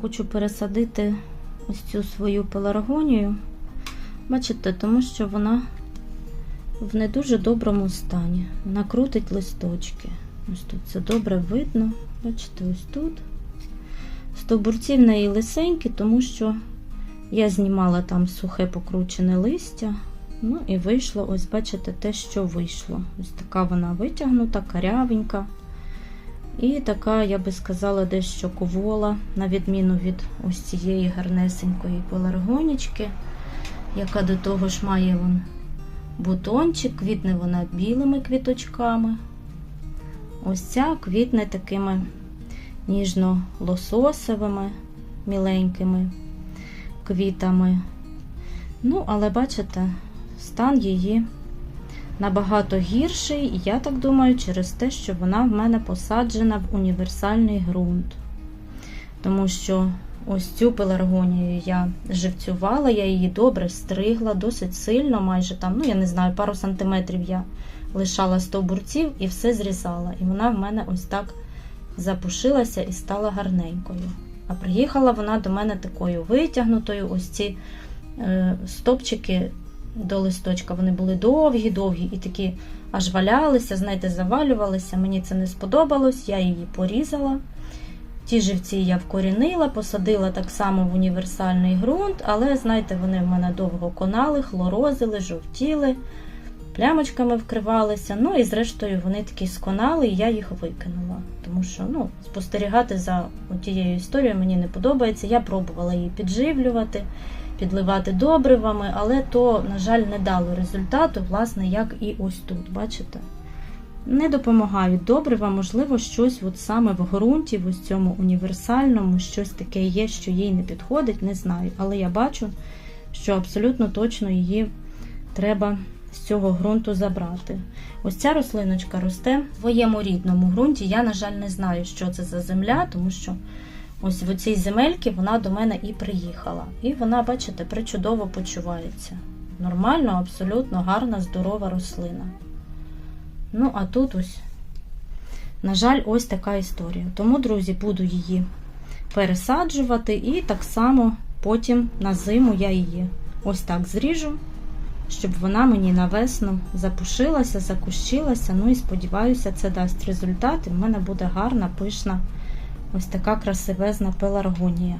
Хочу пересадити ось цю свою пеларгонію. Бачите, тому що вона в не дуже доброму стані. Вона крутить листочки. Ось тут це добре видно. Бачите, ось тут. Стовбурці в неї лисенькі, тому що я знімала там сухе покручене листя. Ну і вийшло, ось бачите, те, що вийшло. Ось така вона витягнута, карявенька. І така, я би сказала, дещо ковола, на відміну від ось цієї гарнесенької пеларгонічки, яка до того ж має вон бутончик, квітне вона білими квіточками. Ось ця квітне такими ніжно-лососовими, міленькими квітами. Ну, але бачите, стан її набагато гірший, я так думаю, через те, що вона в мене посаджена в універсальний ґрунт. Тому що ось цю пеларгонію я живцювала, я її добре стригла, досить сильно, майже там, ну я не знаю, пару сантиметрів я лишала стовбурців і все зрізала. І вона в мене ось так запушилася і стала гарненькою. А приїхала вона до мене такою витягнутою, ось ці е, стопчики до листочка. Вони були довгі-довгі і такі аж валялися, знаєте, завалювалися. Мені це не сподобалось, я її порізала. Ті живці я вкорінила, посадила так само в універсальний ґрунт, але, знаєте, вони в мене довго конали, хлорозили, жовтіли, плямочками вкривалися. Ну і зрештою вони такі сконали, і я їх викинула. Тому що ну, спостерігати за тією історією мені не подобається. Я пробувала її підживлювати підливати добривами, але то, на жаль, не дало результату, власне, як і ось тут, бачите? Не допомагають добрива, можливо, щось от саме в ґрунті, в ось цьому універсальному, щось таке є, що їй не підходить, не знаю. Але я бачу, що абсолютно точно її треба з цього ґрунту забрати. Ось ця рослиночка росте в своєму рідному ґрунті. Я, на жаль, не знаю, що це за земля, тому що Ось в цій земельці вона до мене і приїхала. І вона, бачите, причудово почувається. Нормально, абсолютно гарна, здорова рослина. Ну, а тут ось, на жаль, ось така історія. Тому, друзі, буду її пересаджувати, і так само потім на зиму я її ось так зріжу, щоб вона мені на весну запушилася, закущилася. Ну і сподіваюся, це дасть результат, і в мене буде гарна, пишна. Ось така красивезна пеларгонія.